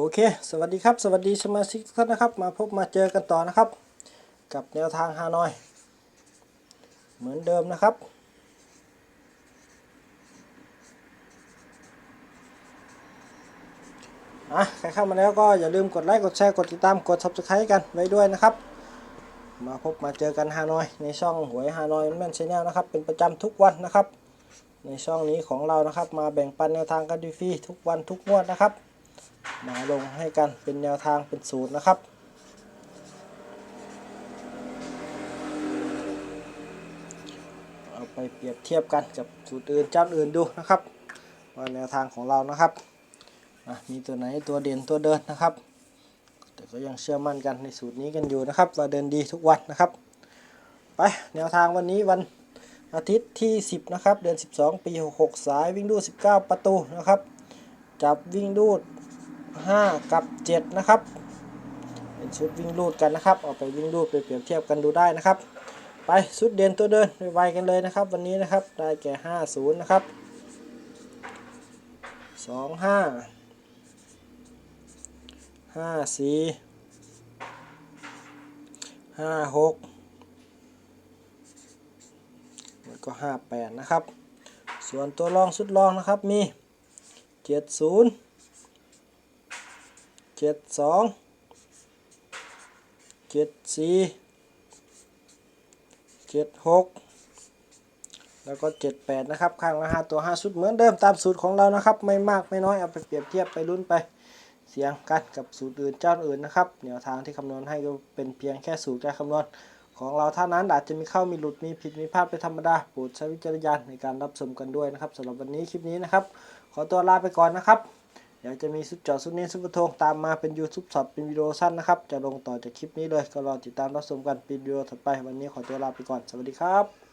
โอเค สวัสดีครับ สวัสดีสมาชิกทุกท่านนะครับ มาพบมาเจอกันต่อนะครับ กับแนวทางฮานอย เหมือนเดิมนะครับ อะ ใครเข้ามาแล้วก็อย่าลืมกดไลค์ กดแชร์ กดติดตาม กด subscribe กันไว้ด้วยนะครับ มาพบมาเจอกันฮานอย ในช่องหวยฮานอยแมนชแนลนะครับ เป็นประจำทุกวันนะครับ ในช่องนี้ของเรานะครับ มาแบ่งปันแนวทางกันฟรีทุกวันทุกงวดนะครับ มาลงให้กันเป็นแนวทางเป็นสูตรนะครับเอาไปเปรียบเทียบกันกับสูตรอื่นเจ้าอื่นดูนะครับว่าแนวทางของเรานะครับมีตัวไหนตัวเด่นตัวเดินนะครับ แต่ก็ยังเชื่อมั่นกันในสูตรนี้กันอยู่นะครับว่าเดินดีทุกวันนะครับ ไปแนวทางวันนี้วันอาทิตย์ที่ 10 นะครับ เดือน 12 ปี 66 สายวิ่งดูด19 ประตูนะครับ จับวิ่งดูด 5 กับ 7 นะครับ เป็นชุดวิ่งลูดกันนะครับเอาไปวิ่งลูดไปเปรียบเทียบกันดูได้นะครับ ไปชุดเด่นตัวเดินไวๆกันเลยนะครับ วันนี้นะครับได้แก่ 50 นะครับ 2 5 5 4 5 6แล้วก็ 58 นะครับ ส่วนตัวรองชุดรองนะครับมี 70 เจ็ดสองเจ็ดสี่เจ็ดหกแล้วก็เจ็ดแปดนะครับ ข้างละห้าตัวห้าชุด เหมือนเดิมตามสูตรของเรานะครับ ไม่มากไม่น้อย เอาไปเปรียบเทียบไปรุ่นไปเสียงกันกับสูตรอื่นเจ้าอื่นนะครับแนวทางที่คำนวณให้ก็เป็นเพียงแค่สูตรการคำนวณ ของเราเท่านั้นอาจจะมีเข้ามีหลุดมีผิดมีพลาดเป็นธรรมดาโปรดใช้วิจารณญาณในการรับชมกันด้วยนะครับสำหรับวันนี้คลิปนี้นะครับ ขอตัวลาไปก่อนนะครับ เดี๋ยวจะมีซุปจอซุปเน้นซุประทงตามมาเป็นยูทูบสดเป็นวิดีโอสั้นนะครับ จะลงต่อจากคลิปนี้เลยก็รอติดตามรับชมกันเป็นวิดีโอถัดไป วันนี้ขอตัวลาไปก่อน สวัสดีครับ